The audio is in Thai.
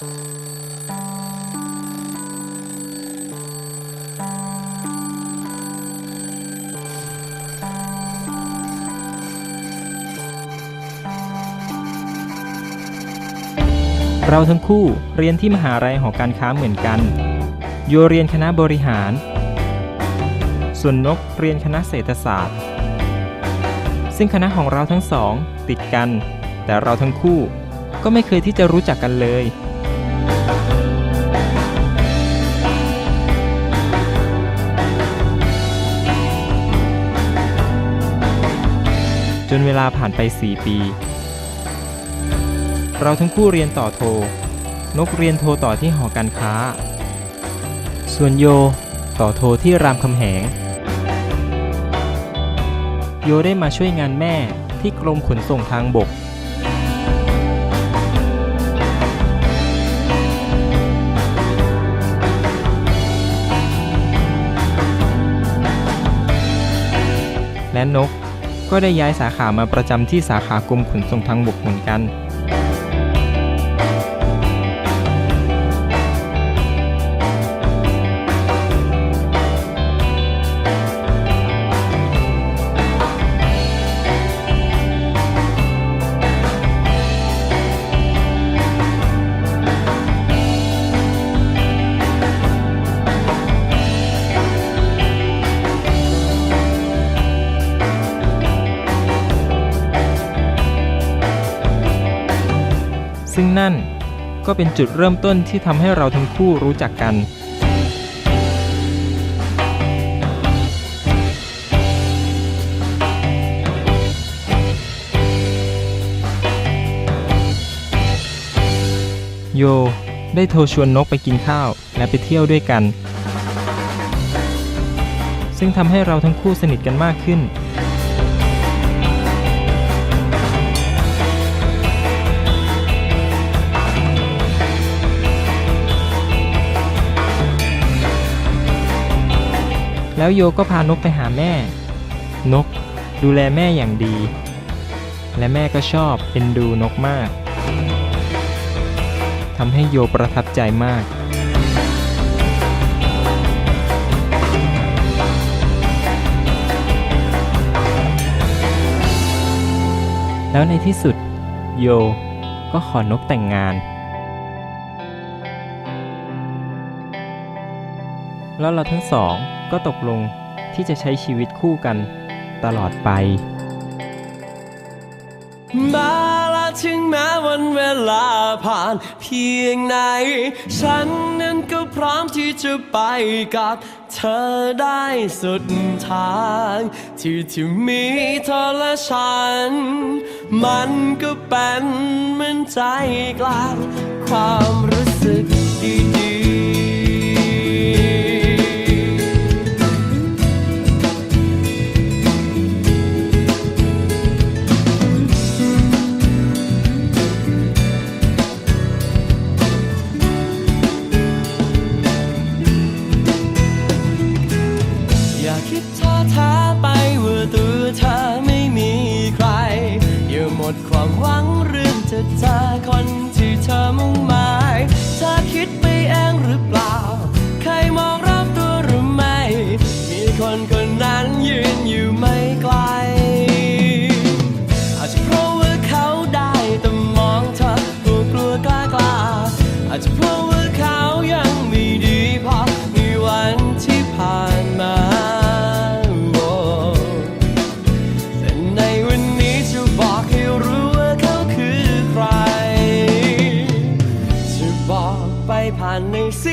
เราทั้งคู่เรียนที่มหาลัยหอการค้าเหมือนกัน โยเรียนคณะบริหาร ส่วนนกเรียนคณะเศรษฐศาสตร์ ซึ่งคณะของเราทั้งสองติดกัน แต่เราทั้งคู่ก็ไม่เคยที่จะรู้จักกันเลย จนเวลาผ่านไป 4 ปี เราทั้งคู่เรียนต่อโท นกเรียนโทต่อที่หอการค้า ส่วนโยต่อโทที่รามคำแหง โยได้มาช่วยงานแม่ที่กรมขนส่งทางบก และนก ก็ได้ย้ายสาขามาประจำที่สาขากรมขนส่งทางบกเหมือนกัน ซึ่งนั่นก็เป็นจุดเริ่มต้นที่ทำให้เราทั้งคู่รู้จักกัน โย ได้โทรชวนนกไปกินข้าวและไปเที่ยวด้วยกัน ซึ่งทำให้เราทั้งคู่สนิทกันมากขึ้น แล้วโยก็พานกไปหาแม่ นกดูแลแม่อย่างดี และแม่ก็ชอบเป็นดูนกมากทำให้โยประทับใจมากแล้วในที่สุดโยก็ขอนกแต่งงาน แล้วเราทั้งสองก็ตกลงที่จะใช้ชีวิตคู่กันตลอดไป มาละถึงแม้วันเวลาผ่านเพียงไหน ฉันนั้นก็พร้อมที่จะไปกับเธอได้สุดทาง ที่ที่มีเธอและฉัน มันก็เป็นเหมือนใจกลางความรู้สึก คนคนนั้นยืนอยู่ไม่ไกล อาจจะเพราะว่าเขาได้แต่มองเธอกลัวกลัวกล้ากล้าอาจจะเพราะว่าเขายังไม่ดีพอในวันที่ผ่านมาแต่ในวันนี้จะบอกให้รู้ว่าเขาคือใคร จะบอกไปผ่านในส